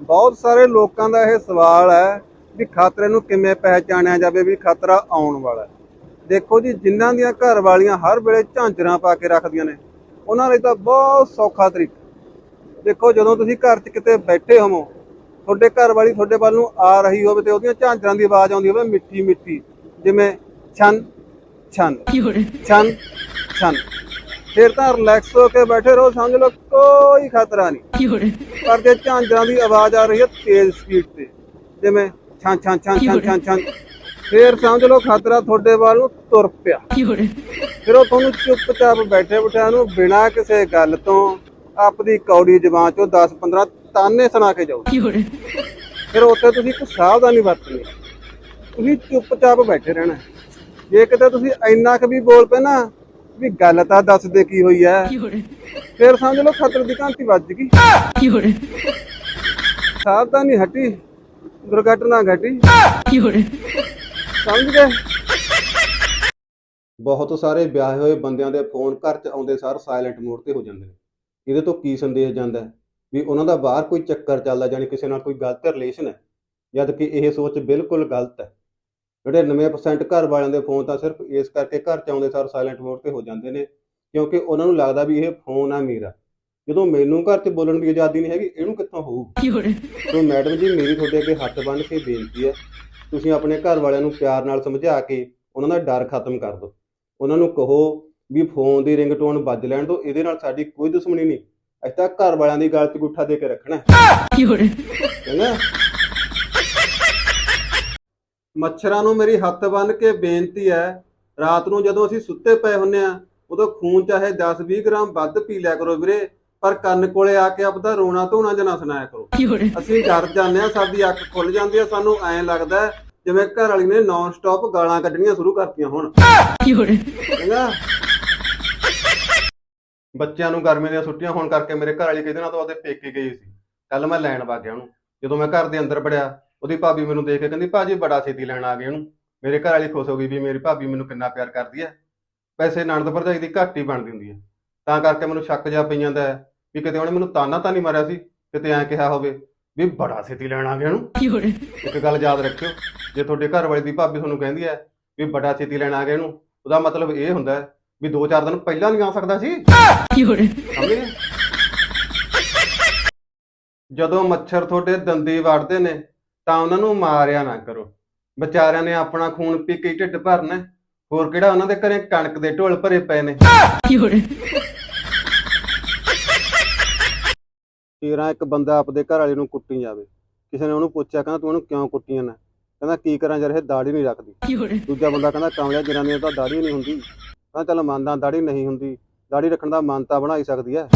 ਬਹੁਤ ਸਾਰੇ ਲੋਕਾਂ ਦਾ ਇਹ ਸਵਾਲ ਹੈ ਵੀ ਖਤਰੇ ਨੂੰ ਕਿਵੇਂ ਪਹਿਚਾਣਿਆ ਜਾਵੇ ਵੀ ਖਤਰਾ ਆਉਣ ਵਾਲਾ ਦੇਖੋ ਜੀ ਜਿਨ੍ਹਾਂ ਦੀਆਂ ਘਰ ਵਾਲੀਆਂ ਹਰ ਵੇਲੇ ਝਾਂਜਰਾਂ ਪਾ ਕੇ ਰੱਖਦੀਆਂ ਨੇ ਉਹਨਾਂ ਲਈ ਤਾਂ ਬਹੁਤ ਸੌਖਾ ਤਰੀਕਾ। ਦੇਖੋ ਜਦੋਂ ਤੁਸੀਂ ਘਰ 'ਚ ਕਿਤੇ ਬੈਠੇ ਹੋਵੋ ਤੁਹਾਡੇ ਘਰ ਵਾਲੀ ਤੁਹਾਡੇ ਵੱਲ ਨੂੰ ਆ ਰਹੀ ਹੋਵੇ ਤੇ ਉਹਦੀਆਂ ਝਾਂਜਰਾਂ ਦੀ ਆਵਾਜ਼ ਆਉਂਦੀ ਹੋਵੇ ਮਿੱਠੀ ਮਿੱਠੀ ਜਿਵੇਂ ਛਨ ਛਨ ਛਨ ਛਨ। ਫਿਰ ਤਾਂ ਰਿਲੈਕਸ ਹੋ ਕੇ ਬੈਠੇ ਰਹੋ ਸਮਝ ਲਓ ਕੋਈ ਖਤਰਾ ਨਹੀਂ। ਪਰ ਜੇ ਝਾਂਜਰਾਂ ਦੀ ਆਵਾਜ਼ ਆ ਰਹੀ ਹੈ ਤੇਜ਼ ਸਪੀਡ ਤੇ। ਜਿਵੇਂ ਛਾਂ ਛਾਂ ਛਾਂ ਛਾਂ ਛਾਂ ਛਾਂ। ਫਿਰ ਸਮਝ ਲਓ ਖਤਰਾ ਤੁਹਾਡੇ ਵੱਲ ਨੂੰ ਤੁਰ ਪਿਆ। ਫਿਰ ਉਹ ਤੁਹਾਨੂੰ ਚੁੱਪਚਾਪ ਬੈਠੇ ਬਿਠਾ ਨੂੰ ਬਿਨਾਂ ਕਿਸੇ ਗੱਲ ਤੋਂ ਆਪਦੀ ਕੌੜੀ ਜ਼ਬਾਨ ਚੋਂ 10 15 ਤਾਨੇ ਸੁਣਾ ਕੇ ਜਾਓ। ਫਿਰ ਉੱਥੇ ਤੁਸੀਂ ਇੱਕ ਸਾਵਧਾਨੀ ਵਰਤਣੀ। ਤੁਸੀਂ ਚੁੱਪਚਾਪ ਬੈਠੇ ਰਹਿਣਾ। ਜੇ ਕਿਤੇ ਤੁਸੀਂ ਇੰਨਾ ਕੁ ਵੀ ਬੋਲ ਪਏ ਨਾ ਵੀ ਗੱਲ ਤਾਂ ਦੱਸ ਦੇ ਕੀ ਹੋਈ ਹੈ ਫਿਰ ਸਮਝ ਲਓ ਖਤਰੇ ਦੀ ਘੰਟੀ ਵੱਜ ਗਈ। ਸਾਵਧਾਨੀ ਹਟੀ ਦੁਰਘਟਨਾ ਘਟੀ। ਸਮਝ ਗਏ? ਬਹੁਤ ਸਾਰੇ ਵਿਆਹੇ ਹੋਏ ਬੰਦਿਆਂ ਦੇ ਫੋਨ ਘਰ 'ਚ ਆਉਂਦੇ ਸਾਰ ਸਾਇਲੈਂਟ ਮੋਡ ਤੇ ਹੋ ਜਾਂਦੇ ਨੇ। ਇਹਦੇ ਤੋਂ ਕੀ ਸੰਦੇਸ਼ ਜਾਂਦਾ ਹੈ? ਵੀ ਉਹਨਾਂ ਦਾ ਬਾਹਰ ਕੋਈ ਚੱਕਰ ਚੱਲਦਾ ਜਾਨੀ ਕਿਸੇ ਨਾਲ ਕੋਈ ਗਲਤ ਰਿਲੇਸ਼ਨ ਹੈ? ਜਦ ਕਿ ਇਹ ਸੋਚ ਬਿਲਕੁਲ ਗਲਤ ਹੈ। ਜਿਹੜੇ 90% ਘਰ ਵਾਲਿਆਂ ਦੇ ਫੋਨ ਤਾਂ ਸਿਰਫ ਇਸ ਕਰਕੇ ਘਰ 'ਚ ਆਉਂਦੇ ਸਾਰ ਸਾਇਲੈਂਟ ਮੋਡ ਤੇ ਹੋ ਜਾਂਦੇ ਨੇ ਕਿਉਂਕਿ ਉਹਨਾਂ ਨੂੰ ਲੱਗਦਾ ਵੀ ਇਹ ਫੋਨ ਆ ਮੇਰਾ। ਜਦੋਂ ਮੈਨੂੰ ਘਰ 'ਚ ਬੋਲਣ ਦੀ ਆਜ਼ਾਦੀ ਨਹੀਂ ਹੈਗੀ ਇਹਨੂੰ ਕਿੱਥੋਂ ਹੋਊ? ਸੋ ਮੈਡਮ ਜੀ ਮੇਰੀ ਤੁਹਾਡੇ ਅੱਗੇ ਹੱਥ ਬੰਨ੍ਹ ਕੇ ਬੇਨਤੀ ਹੈ ਤੁਸੀਂ ਆਪਣੇ ਘਰ ਵਾਲਿਆਂ ਨੂੰ ਪਿਆਰ ਨਾਲ ਸਮਝਾ ਕੇ ਉਹਨਾਂ ਦਾ ਡਰ ਖਤਮ ਕਰ ਦਿਓ। ਉਹਨਾਂ ਨੂੰ ਕਹੋ ਵੀ ਫੋਨ ਦੀ ਰਿੰਗਟੋਨ ਵੱਜ ਲੈਣ ਦਿਓ ਇਹਦੇ ਨਾਲ ਸਾਡੀ ਕੋਈ ਦੁਸ਼ਮਣੀ ਨਹੀਂ। ਅਸੀਂ ਤਾਂ ਘਰ ਵਾਲਿਆਂ ਦੀ ਗੱਲ 'ਚ ਗੁੱਠਾ ਦੇ ਕੇ ਰੱਖਣਾ ਹੈ। ਚੰਗਾ? ਮੱਛਰਾਂ ਨੂੰ ਮੇਰੀ ਹੱਥ ਬੰਨ੍ਹ ਕੇ ਬੇਨਤੀ ਹੈ ਰਾਤ ਨੂੰ ਜਦੋਂ ਅਸੀਂ ਸੁੱਤੇ ਪਏ ਹੁੰਨੇ ਆ ਉਦੋਂ ਖੂਨ ਚਾਹੇ 10-20 ਗ੍ਰਾਮ ਵੱਧ ਪੀ ਲਿਆ ਕਰੋ ਵੀਰੇ ਪਰ ਕੰਨ ਕੋਲੇ ਆ ਕੇ ਆਪਦਾ ਰੋਣਾ ਧੋਣਾ ਜਨਾ ਸੁਣਾਇਆ ਕਰੋ। ਅਸੀਂ ਡਰ ਜਾਂਦੇ ਆ ਸਾਡੀ ਅੱਖ ਖੁੱਲ ਜਾਂਦੀ ਆ ਸਾਨੂੰ ਐਂ ਲੱਗਦਾ ਜਿਵੇਂ ਘਰ ਵਾਲੀ ਨੇ ਨਾਨ ਸਟਾਪ ਗਾਲਾਂ ਕੱਢਣੀਆਂ ਸ਼ੁਰੂ ਕਰਤੀਆਂ ਹੁਣ। ਚੰਗਾ? ਬੱਚਿਆਂ ਨੂੰ ਗਰਮੀ ਦੀਆਂ ਛੁੱਟੀਆਂ ਹੋਣ ਕਰਕੇ ਮੇਰੇ ਘਰ ਵਾਲੀ ਕਿਹਦੇ ਨਾਲ ਤੋਂ ਉਹਦੇ ਪੇਕੇ ਗਈ ਸੀ। ਕੱਲ ਮੈਂ ਲੈਣ ਵਾ ਗਿਆ ਉਹਨੂੰ। ਜਦੋਂ ਮੈਂ ਘਰ ਦੇ ਅੰਦਰ ਵੜਿਆ ਉਹਦੀ ਭਾਬੀ ਮੈਨੂੰ ਦੇਖ ਕੇ ਕਹਿੰਦੀ ਭਾਜੀ ਬੜਾ ਛੇਤੀ ਲੈਣ ਆ ਗਏ ਉਹਨੂੰ। ਮੇਰੇ ਘਰ ਵਾਲੀ ਖੁਸ਼ ਹੋ ਗਈ ਵੀ ਮੇਰੀ ਭਾਬੀ ਮੈਨੂੰ ਕਿੰਨਾ ਪਿਆਰ ਕਰਦੀ ਹੈ ਵੈਸੇ ਨਣਦ ਭਰਜਾਈ ਦੀ ਘੱਟ ਹੀ ਬਣਦੀ ਹੁੰਦੀ ਹੈ ਤਾਂ ਕਰਕੇ ਮੈਨੂੰ ਸ਼ੱਕ ਜਿਹਾ ਪਈ ਜਾਂਦਾ ਹੈ ਵੀ ਕਿਤੇ ਉਹਨੇ ਮੈਨੂੰ ਤਾਨਾ ਤਾਂ ਨਹੀਂ ਮਾਰਿਆ ਸੀ ਕਿਤੇ ਐਂ ਕਿਹਾ ਹੋਵੇ ਵੀ ਬੜਾ ਛੇਤੀ ਲੈਣ ਆ ਗਏ ਉਹਨੂੰ। ਇੱਕ ਗੱਲ ਯਾਦ ਰੱਖਿਓ ਜੇ ਤੁਹਾਡੇ ਘਰ ਵਾਲੀ ਦੀ ਭਾਬੀ ਤੁਹਾਨੂੰ ਕਹਿੰਦੀ ਹੈ ਵੀ ਬੜਾ ਛੇਤੀ ਲੈਣ ਆ ਗਏ ਇਹਨੂੰ ਉਹਦਾ ਮਤਲਬ ਇਹ ਹੁੰਦਾ ਹੈ ਵੀ 2-4 ਦਿਨ ਪਹਿਲਾਂ ਨਹੀਂ ਆ ਸਕਦਾ ਸੀ। ਸਮਝ? ਗਏ ਜਦੋਂ ਮੱਛਰ ਤੁਹਾਡੇ ਦੰਦੀ ਵੜਦੇ ਨੇ ਤਾਂ ਉਹਨਾਂ ਨੂੰ ਮਾਰਿਆ ਨਾ ਕਰੋ। ਵਿਚਾਰਿਆਂ ਨੇ ਆਪਣਾ ਖੂਨ ਪੀ ਕੇ ਹੀ ਢਿੱਡ ਭਰਨਾ ਹੈ। ਹੋਰ ਕਿਹੜਾ ਉਹਨਾਂ ਦੇ ਘਰੇ ਕਣਕ ਦੇ ਢੋਲ ਭਰੇ ਪਏ ਨੇ। ਤੇਰਾ ਇੱਕ ਬੰਦਾ ਆਪਦੇ ਘਰ ਵਾਲੇ ਨੂੰ ਕੁੱਟੀ ਜਾਵੇ। ਕਿਸੇ ਨੇ ਉਹਨੂੰ ਪੁੱਛਿਆ, ਕਹਿੰਦਾ ਤੂੰ ਉਹਨੂੰ ਕਿਉਂ ਕੁੱਟੀਆਂ ਨੇ? ਕਹਿੰਦਾ ਕੀ ਕਰਾਂ ਯਾਰ, ਇਹ ਦਾੜੀ ਨਹੀਂ ਰੱਖਦੀ। ਦੂਜਾ ਬੰਦਾ ਕਹਿੰਦਾ ਕਾਮਲਿਆ ਜਨਾਨੀਆਂ ਤਾਂ ਦਾੜੀ ਨਹੀਂ ਹੁੰਦੀ। ਕਹਿੰਦਾ ਚੱਲ ਮੰਨਦਾ ਦਾੜੀ ਨਹੀਂ ਹੁੰਦੀ। ਦਾੜੀ ਰੱਖਣ ਦਾ ਮਾਨਤਾ ਬਣਾ ਹੀ ਸਕਦੀ ਹੈ।